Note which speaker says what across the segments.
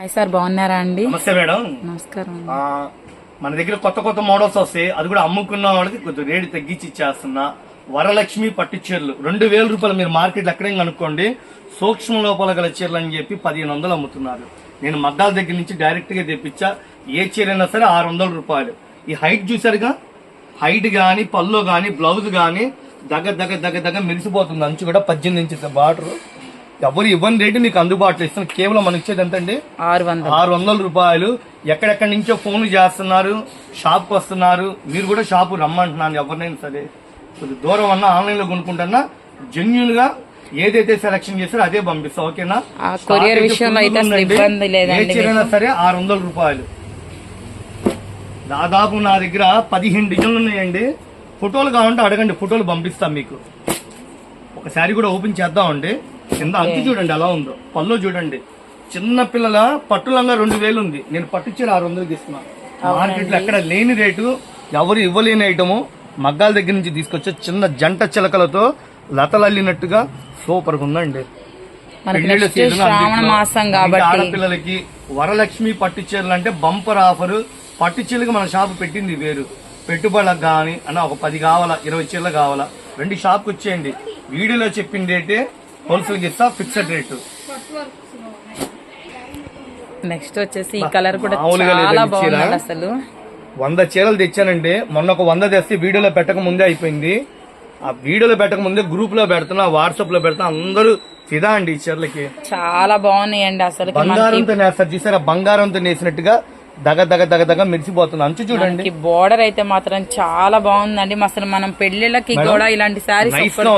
Speaker 1: Hi sir బాగున్నారా అండి?
Speaker 2: నమస్తే మేడం.
Speaker 1: నమస్కారం
Speaker 2: మన దగ్గర కొత్త కొత్త మోడల్స్ వస్తాయి అది కూడా అమ్ముకున్న వాళ్ళకి కొంచెం రేటు తగ్గించి ఇచ్చేస్తున్నా వరలక్ష్మి పట్టు చీరలు. రెండు వేల రూపాయలు మీరు మార్కెట్ ఎక్కడేం కనుక్కోండి. సూక్ష్మ లోపాల గల చీరలు అని చెప్పి పదిహేను వందలు అమ్ముతున్నారు. నేను మద్దాల దగ్గర నుంచి డైరెక్ట్గా తెప్పించా. ఏ చీర అయినా సరే ఆరు వందల రూపాయలు. ఈ హైట్ చూసారుగా? హైట్ గాని పళ్ళు గాని బ్లౌజ్ గాని దగ్గర దగ్గర దగ్గర దగ్గర మెరిసిపోతుంది. అంచు కూడా పద్దెనిమిది ఇంచెస్ బార్డర్. ఎవరు ఇవ్వని రేటు మీకు అందుబాటులో ఇస్తాను కేవలం మనకి ఇచ్చేది ఎంతండి?
Speaker 1: ఆరు వందలు
Speaker 2: ఆరు వందల రూపాయలు. ఎక్కడెక్కడి నుంచో ఫోన్లు చేస్తున్నారు షాప్కి వస్తున్నారు. మీరు కూడా షాపు రమ్మంటున్నాను ఎవరినైనా సరే. కొద్ది దూరం అన్నా ఆన్లైన్లో కొనుక్కుంటున్నా జెన్యున్గా ఏదైతే సెలక్షన్ చేస్తారో అదే పంపిస్తా. ఓకేనా?
Speaker 1: కొరియర్ విషయంలో అయితే. ఇబ్బంది లేదండి
Speaker 2: సరే ఆరు వందల రూపాయలు. దాదాపు నా దగ్గర పదిహేను డిజైన్లు ఉన్నాయండి. ఫోటోలు కావాలంటే అడగండి. ఫోటోలు పంపిస్తాం మీకు. ఒకసారి కూడా ఓపెన్ చేద్దామండి. కింద అంచు చూడండి ఎలా ఉందో. పళ్ళు చూడండి. చిన్న పిల్లల పట్టులంగా రెండు వేలు ఉంది. నేను పట్టు చీర ఆరు వందలకి ఇస్తున్నా మార్కెట్లో ఎక్కడ లేని రేటు. ఎవరు ఇవ్వలేని ఐటము. మగ్గాల దగ్గర నుంచి తీసుకొచ్చే చిన్న జంట చిలకలతో లతలల్లినట్టుగా సూపర్గా ఉందండి ఆడపిల్లలకి వరలక్ష్మి పట్టు చీరలు అంటే బంపర్ ఆఫర్. పట్టు చీరలకు మన షాప్ పెట్టింది వేరు. పెట్టుబడులకు కానీ అన్న ఒక పది కావాలా ఇరవై చీరలు కావాలా. రెండు షాప్కి వచ్చేయండి. వీడియోలో చెప్పిన రేటే హోల్సేల్ ఇస్తా ఫిక్స్డ్ రేటు
Speaker 1: నెక్స్ట్ వచ్చేసి ఈ కలర్ కూడా చాలా. బాగుంది అసలు.
Speaker 2: వంద చీరలు తెచ్చానండి. మొన్న ఒక వంద తెస్తే వీడియోలో పెట్టక ముందే అయిపోయింది. ఆ వీడియోలో పెట్టక ముందే గ్రూప్లో పెడుతున్నా వాట్సాప్లో పెడుతున్నా అందరూ ఫిదా అండి ఈ చీరలకి.
Speaker 1: చాలా బాగున్నాయండి అసలు
Speaker 2: బంగారంతో నేస్తారు చూసారా? బంగారంతో నేసినట్టుగా దగ దగ దగ దగ మెరిసిపోతుంది. అంచు చూడండి.
Speaker 1: బోర్డర్ అయితే మాత్రం చాలా బాగుందండి. అసలు మనం పెళ్ళిళ్ళకి కూడా ఇలాంటి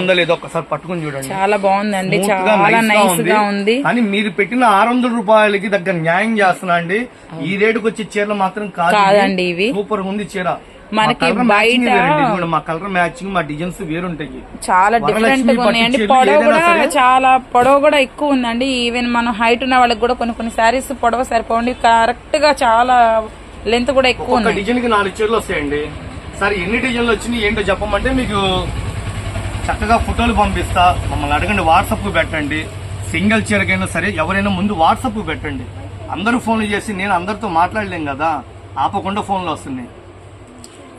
Speaker 2: ఉందో లేదో? ఒకసారి పట్టుకుని చూడండి.
Speaker 1: చాలా బాగుందండి. చాలా నైస్గా ఉంది.
Speaker 2: కానీ మీరు పెట్టిన ఆరు వందల రూపాయలకి దగ్గర న్యాయం చేస్తున్నా అండి. ఈ రేటుకి వచ్చే చీరలు మాత్రం కాదు
Speaker 1: కాదండి ఇవి.
Speaker 2: సూపర్ ఉంది చీర.
Speaker 1: మనకి బయట-
Speaker 2: మా కలర్ మ్యాచింగ్ మా డిజైన్స్ వేరుంటాయి.
Speaker 1: చాలా డిఫరెంట్గా ఉన్నాయండి పొడవు కూడా చాలా పొడవు కూడా ఎక్కువ ఉందండి. ఈవెన్ మనం హైట్ ఉన్న వాళ్ళకి కూడా కొన్ని కొన్ని శారీస్ పొడవ సరిపోండి కరెక్ట్గా చాలా లెంత్ కూడా ఎక్కువ ఉంది
Speaker 2: డిజైన్కి నాలుగు చీరలు వస్తాయండి. సరే ఎన్ని డిజైన్లు వచ్చినాయి ఏంటో చెప్పమంటే మీకు చక్కగా ఫోటోలు పంపిస్తా. మమ్మల్ని అడగండి వాట్సాప్ పెట్టండి. సింగిల్ చీరకైనా సరే ఎవరైనా ముందు వాట్సాప్ పెట్టండి. అందరూ ఫోన్లు చేసి నేను అందరితో మాట్లాడలేం కదా. ఆపకుండా ఫోన్లు వస్తున్నాయి.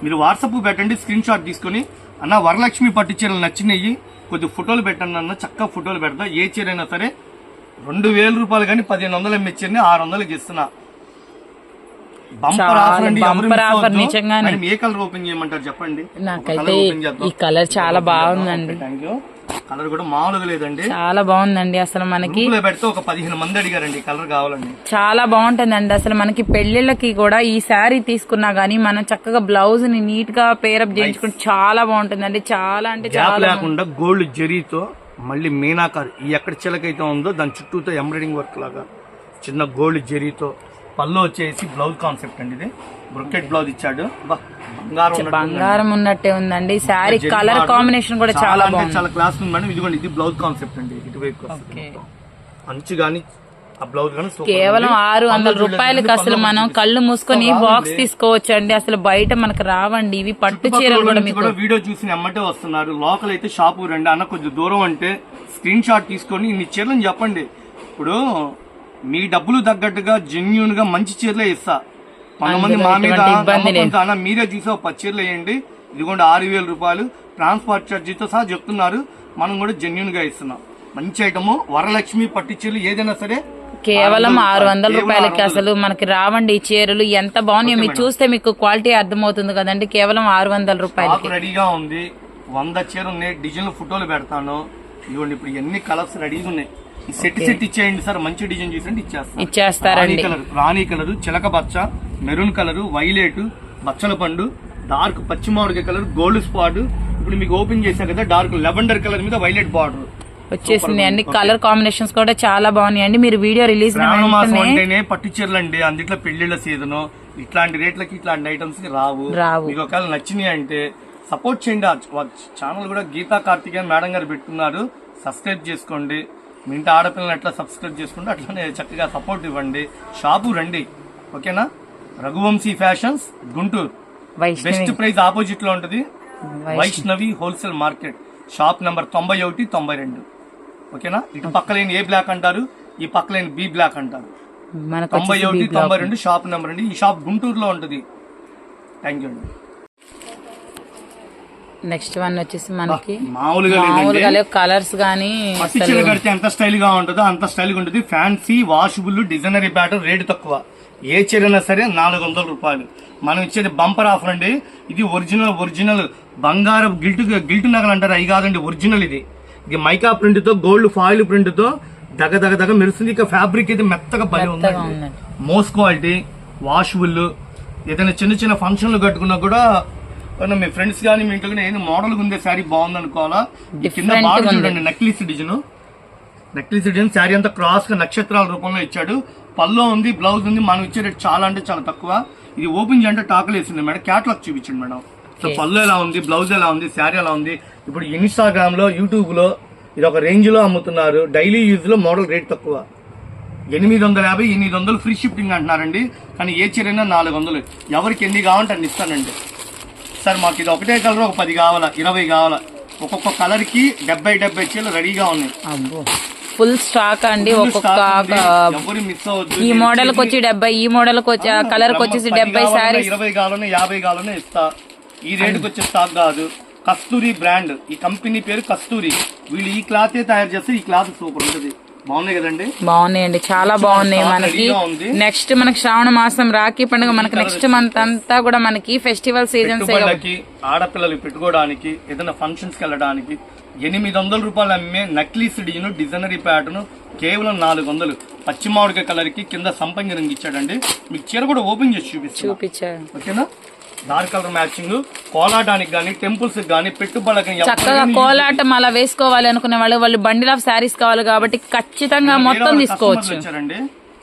Speaker 2: మీరు వాట్సాప్ పెట్టండి స్క్రీన్ షాట్ తీసుకొని అన్న వరలక్ష్మి పట్టు చీరలు నచ్చినాయి కొద్ది ఫోటోలు పెట్టండి అన్న చక్కగా ఫోటోలు పెడతా ఏ చీర అయినా సరే రెండు వేల రూపాయలు కానీ పదిహేను వందలు ఇచ్చింది ఆరు వందలకి ఇస్తున్నా. బంపర్ ఆఫర్ అండి.
Speaker 1: నిజంగానే.
Speaker 2: ఏ కలర్ ఓపెన్ చేయమంటారు చెప్పండి.
Speaker 1: నాకైతే ఈ కలర్ చాలా బాగుందండి.
Speaker 2: థ్యాంక్ యూ కలర్ కూడా మామూలుగా లేదండి.
Speaker 1: చాలా బాగుందండి అసలు మనకి.
Speaker 2: పెడితే ఒక పదిహేను మంది అడిగారండి కలర్ కావాలండి
Speaker 1: చాలా బాగుంటుందండి అసలు మనకి పెళ్ళిళ్ళకి కూడా ఈ శారీ తీసుకున్నా గానీ మనం చక్కగా బ్లౌజ్ని నీట్గా పేరప్ చేయించుకుంటే చాలా బాగుంటుందండి. చాలా అంటే చాలా
Speaker 2: లేకుండా గోల్డ్ జరీతో మళ్ళీ మీనాకార్ ఈ ఎక్కడ చిలకైతే ఉందో దాని చుట్టూతో ఎంబ్రాయిడింగ్ వర్క్ లాగా చిన్న గోల్డ్ జరీతో పళ్ళు వచ్చేసి బ్లౌజ్ కాన్సెప్ట్ అండి ఇది. బ్రొకెట్ బ్లౌజ్ ఇచ్చాడు. బంగారం ఉన్నట్టు ఉందండి.
Speaker 1: శారీ కలర్ కాంబినేషన్ కూడా చాలా
Speaker 2: చాలా క్లాస్ ఉంది మేడం. ఇదిగోండి ఇది బ్లౌజ్ కాన్సెప్ట్ అండి. ఇటువైపు గాని super
Speaker 1: కేవలం. ఆరు వందల రూపాయలకి అసలు మనం. కళ్ళు మూసుకొని. బాక్స్ తీసుకోవచ్చు అండి అసలు బయట మనకు రావండి. ఇవి పట్టు చీరలు కూడా
Speaker 2: వీడియో చూసి ఎమ్మటే వస్తున్నారు. లోకల్ అయితే షాపు రండి. అన్న కొంచెం దూరం అంటే స్క్రీన్ షాట్ తీసుకొని ఇన్ని చీరలను చెప్పండి. ఇప్పుడు మీ డబ్బులు తగ్గట్టుగా జెన్యున్గా మంచి చీరలే ఇస్తా. కొంతమంది మా మీద. నమ్మకంతో అన్న మీరే చూసి పది చీరలు వేయండి. ఇదిగోండి ఆరు వేల రూపాయలు. ట్రాన్స్పోర్ట్ ఛార్జీతో సహా చెప్తున్నారు. మనం కూడా జెన్యున్గా ఇస్తున్నాం. మంచి ఐటము వరలక్ష్మి పట్టు చీరలు ఏదైనా సరే
Speaker 1: కేవలం ఆరు వందల రూపాయలకి
Speaker 2: 600
Speaker 1: అసలు మనకి రావండి ఈ చీరలు. ఎంత బాగున్నాయో మీరు చూస్తే మీకు క్వాలిటీ అర్థమవుతుంది కదండి. కేవలం ఆరు వందల రూపాయలకి.
Speaker 2: రెడీగా ఉంది. వంద చీర ఉన్నాయి. డిజైన్ ఫోటోలు పెడతాను. ఇదిగోండి ఇప్పుడు ఎన్ని కలర్స్ రెడీగా ఉన్నాయి. సెట్ సెట్ ఇచ్చేయండి సార్ మంచి డిజైన్ చూసండి ఇచ్చేస్తాను రాణి
Speaker 1: ఇచ్చేస్తారండి
Speaker 2: కలర్ రాణి కలర్ చిలక బచ్చ మెరూన్ కలర్ వైలెట్ బచ్చల పండు డార్క్ పచ్చి మామిడికాయ కలర్ గోల్డ్ స్పాట్. ఇప్పుడు మీకు ఓపెన్ చేశా కదా డార్క్ లెవెండర్ కలర్ మీద వైలెట్ బార్డర్.
Speaker 1: వచ్చేసింది అండి. కలర్ కాంబినేషన్స్ కూడా చాలా బాగున్నాయి అండి మీరు వీడియో రిలీజ్
Speaker 2: అంటేనే పట్టు చీరలు అండి అందుట్లో పెళ్ళిళ్ళ సీజన్. ఇట్లాంటి రేట్లకి ఇట్లాంటి ఐటమ్స్ రావు.
Speaker 1: రావు.
Speaker 2: మీకు ఒకవేళ నచ్చినాయి అంటే సపోర్ట్ చేయండి. ఛానల్ కూడా గీతా కార్తికేయ మేడం గారు పెట్టుకున్నారు. సబ్స్క్రైబ్ చేసుకోండి. మీ ఇంటి ఆడపిల్లని ఎట్లా సబ్స్క్రైబ్ చేసుకుంటే అట్లానే చక్కగా సపోర్ట్ ఇవ్వండి. షాపు రండి. ఓకేనా? Raghuvamshi fashions Guntur. Best price ఆపోజిట్లో ఉంటది. Vaishnavi. Wholesale market shop number తొంభై ఒకటి తొంభై రెండు. ఓకేనా? ఇటు పక్కలేని ఏ బ్లాక్ అంటారు? ఈ పక్కలేని బి బ్లాక్ అంటారు. తొంభై ఒకటి. తొంభై రెండు షాప్ నెంబర్ అండి. ఈ షాప్ గుంటూరులో ఉంటుంది. థ్యాంక్ యూ అండి.
Speaker 1: నెక్స్ట్ వన్ వచ్చేసి మనకి
Speaker 2: మామూలుగా
Speaker 1: కలర్స్ గానీ
Speaker 2: కడితే ఎంత స్టైల్గా ఉంటుందో అంత స్టైల్గా ఉంటుంది. Fancy washable designery pattern rate తక్కువ. ఏ చీర అయినా సరే నాలుగు వందల రూపాయలు. మనం ఇచ్చేది బంపర్ ఆఫర్ అండి. ఇది ఒరిజినల్ ఒరిజినల్ బంగారం గిల్ట్ గిల్ట్ నగలు అంటారు. అవి కాదండి ఒరిజినల్ ఇది. ఇది మైకా ప్రింట్తో గోల్డ్ ఫాయిల్ ప్రింట్తో దగ దగ దగ మెరుస్తుంది. ఇక ఫ్యాబ్రిక్ అయితే మెత్తగా ఉందండి.
Speaker 1: ఉందండి.
Speaker 2: మోస్ క్వాలిటీ వాషబుల్ ఏదైనా చిన్న చిన్న ఫంక్షన్లు కట్టుకున్నా కూడా మీ ఫ్రెండ్స్ కానీ మీ ఇంట్లో కానీ ఏదో మోడల్ ఉందే శారీ బాగుంది అనుకోవాలా కింద. చూడండి necklace design necklace design sari అంతా క్రాస్గా నక్షత్రాల రూపంలో ఇచ్చాడు. పల్లో ఉంది బ్లౌజ్ ఉంది మనం ఇచ్చే రేట్ చాలా అంటే చాలా తక్కువ. ఇది ఓపెన్ చేయంటే టాకలు వేసింది మేడం. క్యాటలాగ్ చూపించండి మేడం. సో. పళ్ళు ఎలా ఉంది బ్లౌజ్ ఎలా ఉంది శారీ ఎలా ఉంది? ఇప్పుడు ఇన్స్టాగ్రామ్లో యూట్యూబ్లో ఇది ఒక రేంజ్లో అమ్ముతున్నారు. డైలీ యూజ్లో మోడల్ రేట్ తక్కువ. ఎనిమిది వందల యాభై ఎనిమిది వందలు ఫ్రీ షిఫ్టింగ్ అంటున్నారండి. కానీ ఏ చీరైనా నాలుగు వందలు ఎవరికి ఎన్ని కావాలంటే అన్ని ఇస్తానండి. సార్ మాకు ఇది ఒకటే కలర్ ఒక పది కావాలా ఇరవై కావాలా? ఒక్కొక్క కలర్కి డెబ్బై డెబ్బై చీరలు రెడీగా ఉన్నాయి.
Speaker 1: ఫుల్ స్టాక్ అండి ఒక్కొక్క ఈ మోడల్కి వచ్చి డెబ్బై ఈ మోడల్కి వచ్చి కలర్కి వచ్చేసి డెబ్బై శారీస్.
Speaker 2: ఇరవై కావాలన్నా యాభై కావాలన్నా ఇస్తా. ఈ రేటుకి వచ్చే స్టాక్ కాదు. కస్తూరి బ్రాండ్. ఈ కంపెనీ పేరు కస్తూరి. వీళ్ళు ఈ క్లాత్ తయారు చేస్తే ఈ క్లాత్ సూపర్ ఉంటుంది.
Speaker 1: బాగున్నాయండి. చాలా బాగున్నాయి మనకి. నెక్స్ట్ మనకి శ్రావణ మాసం రాఖీ పండుగ మనకి నెక్స్ట్ మంత్ అంతా కూడా మనకి ఫెస్టివల్ సీజన్స్
Speaker 2: పెట్టుబడులకి ఆడపిల్లలు పెట్టుకోవడానికి ఏదైనా ఫంక్షన్స్కి వెళ్ళడానికి ఎనిమిది వందల రూపాయలు అమ్మే నక్లీస్ డిజైన్ డిజైనరీ ప్యాటర్న్ కేవలం నాలుగు వందలు. పచ్చి మామిడికాయ కలర్కి కింద సంపంగి రంగు ఇచ్చాడండి. మీకు చీర కూడా ఓపెన్ చేసి చూపిస్తాను
Speaker 1: చూపించారు.
Speaker 2: ఓకేనా? డార్క్ కలర్ మ్యాచింగ్ కోలాటానికి గానీ టెంపుల్స్ గానీ పెట్టుబడులకి
Speaker 1: చక్కగా కోలాటం అలా వేసుకోవాలి అనుకునే వాళ్ళు వాళ్ళు బండిల్ ఆఫ్ శారీస్ కావాలి కాబట్టి ఖచ్చితంగా మొత్తం తీసుకోవచ్చు.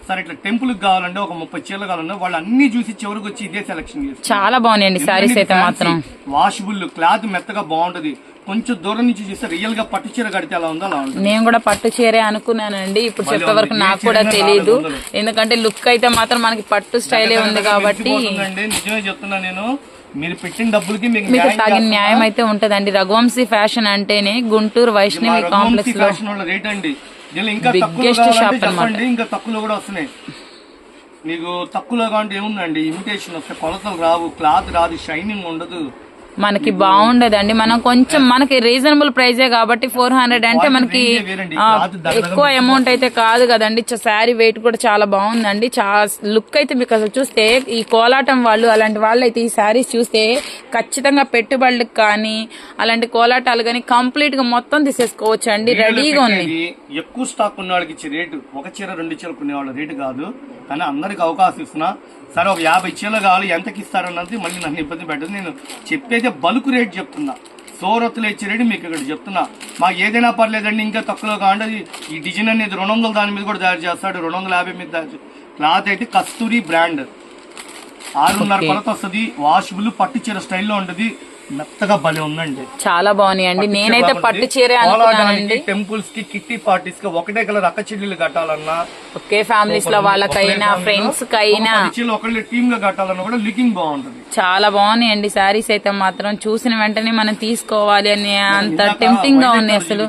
Speaker 2: సరే ఇట్లా టెంపుల్ కావాలంటే ఒక ముప్పై చీరలు కావాలంటే వాళ్ళు అన్ని చూసి చివరికి వచ్చి ఇదే సెలెక్షన్
Speaker 1: చాలా బాగున్నాయండి శారీస్ అయితే మాత్రం.
Speaker 2: వాషబుల్ క్లాత్ మెత్తగా బాగుంటది. కొంచెం దూరం నుంచి చూస్తే రియల్గా పట్టు చీర కడితే ఉందో అలా ఉంటుంది.
Speaker 1: నేను కూడా పట్టు చీరే అనుకున్నానండి. ఇప్పుడు చెప్పే వరకు
Speaker 2: ఉంది.
Speaker 1: నాకు కూడా తెలియదు. ఎందుకంటే లుక్ అయితే మాత్రం మనకి పట్టు స్టైలే ఉంది కాబట్టి.
Speaker 2: నిజమే చెప్తున్నా నేను. మీరు పెట్టిన డబ్బులకి మీకు
Speaker 1: తగిన. న్యాయం అయితే ఉంటదండి. రఘువంశీ ఫ్యాషన్ అంటేనే గుంటూరు వైష్ణవి కాంప్లెక్స్లో
Speaker 2: ఫ్యాషన్ రేట్ అండి. ఇంకా తక్కువ ఇంకా తక్కువలో కూడా వస్తున్నాయి. మీకు తక్కువలో కావాలంటే ఏముందండి? ఇమిటేషన్ వస్తే కొలతలు రావు. క్లాత్ రాదు. షైనింగ్ ఉండదు.
Speaker 1: మనకి బాగుండదండి. మనం కొంచెం మనకి రీజనబుల్ ప్రైజే కాబట్టి ఫోర్ హండ్రెడ్ అంటే మనకి ఎక్కువ అమౌంట్ అయితే కాదు కదండి. శారీ వెయిట్ కూడా చాలా బాగుందండి. లుక్ అయితే మీకు అసలు చూస్తే ఈ కోలాటం వాళ్ళు అలాంటి వాళ్ళు అయితే ఈ శారీస్ చూస్తే ఖచ్చితంగా పెట్టుబడులకు కానీ అలాంటి కోలాటాలు కానీ కంప్లీట్గా మొత్తం తీసేసుకోవచ్చు అండి రెడీగా ఉంది
Speaker 2: ఎక్కువ స్టాక్ ఉన్న వాళ్ళకి ఇచ్చే రేటు ఒక చీర రెండు చీరలు కొనే వాళ్ళ రేటు కాదు. కానీ అందరికి అవకాశం ఇస్తున్నా. సరే ఒక యాభై చీరలు కావాలి ఎంతకి ఇస్తారన్నది మళ్ళీ నన్ను ఇబ్బంది పెట్టదు. నేను చెప్పేదే బల్క్ రేట్ చెప్తున్నా. సోరత్తులు ఇచ్చే రేటు మీకు ఇక్కడ చెప్తున్నా. మాకు ఏదైనా పర్లేదండి ఇంకా తక్కువలో కావండి ఈ డిజైన్ అనేది రెండు వందల దాని మీద కూడా తయారు చేస్తాడు రెండు వందల యాభై మీద తయారు క్లాత్ అయితే కస్తూరి బ్రాండ్. ఆరున్నర. కొలత వస్తుంది వాషబుల్ పట్టు చీర స్టైల్లో ఉంటుంది. మెత్తగా భలే ఉందండి.
Speaker 1: చాలా బాగున్నాయండి నేనైతే పట్టు చీరే అనుకున్నానండి.
Speaker 2: టెంపుల్స్కి కిట్టి పార్టీస్కి ఒకటే కలర్ అక్క చెల్లెలు కట్టాలన్నా
Speaker 1: ఒకే ఫ్యామిలీస్లో వాళ్ళకైనా ఫ్రెండ్స్ కైనా
Speaker 2: ఒకళ్ళు టీమ్గా కట్టాలన్నా కూడా లుకింగ్ బాగుంటది.
Speaker 1: చాలా బాగున్నాయండి శారీస్ అయితే మాత్రం చూసిన వెంటనే మనం తీసుకోవాలి అని అంత టెంప్టింగ్గా ఉంది అసలు.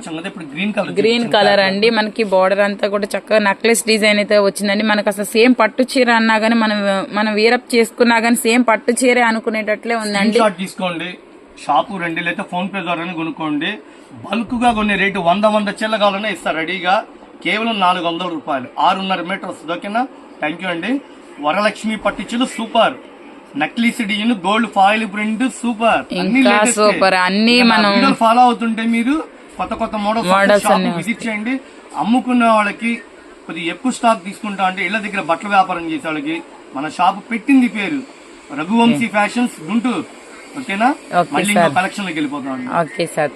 Speaker 2: గ్రీన్ కలర్
Speaker 1: అండి. మనకి బార్డర్ అంతా కూడా చక్కగా నెక్లెస్ డిజైన్ అయితే వచ్చిందండి. మనకు అసలు సేమ్ పట్టు చీర అన్నా గానీ మనం మనం వీరప్ చేసుకున్నా గానీ సేమ్ పట్టు చీరే అనుకునేటట్లే ఉందండి.
Speaker 2: తీసుకోండి. షాపు రెండు లేదా ఫోన్ పే ద్వారా కొనుక్కోండి. బల్క్గా కొన్ని రేటు వంద వంద చిల్ల కావాలన్నా ఇస్తారు రెడీగా. కేవలం నాలుగు వందల రూపాయలు. ఆరున్నర మీటర్ వస్తుంది ఓకేనా? థ్యాంక్ యూ అండి. Varalakshmi పట్టించులు super. Necklace design gold foil print super.
Speaker 1: ఇంకా super. అన్నీ మనం-
Speaker 2: ఫాలో అవుతుంటే మీరు కొత్త కొత్త మోడల్స్ విజిట్ చేయండి. అమ్ముకునే వాళ్ళకి కొద్దిగా ఎక్కువ స్టాక్ తీసుకుంటా అంటే ఇళ్ళ దగ్గర బట్టల వ్యాపారం చేసే వాళ్ళకి మన షాప్ పెట్టింది పేరు. రఘువంశీ ఫ్యాషన్స్ గుంటూరు. ఓకేనా? మళ్ళీ కలెక్షన్లోకి వెళ్ళిపోతాం.
Speaker 1: Okay sir.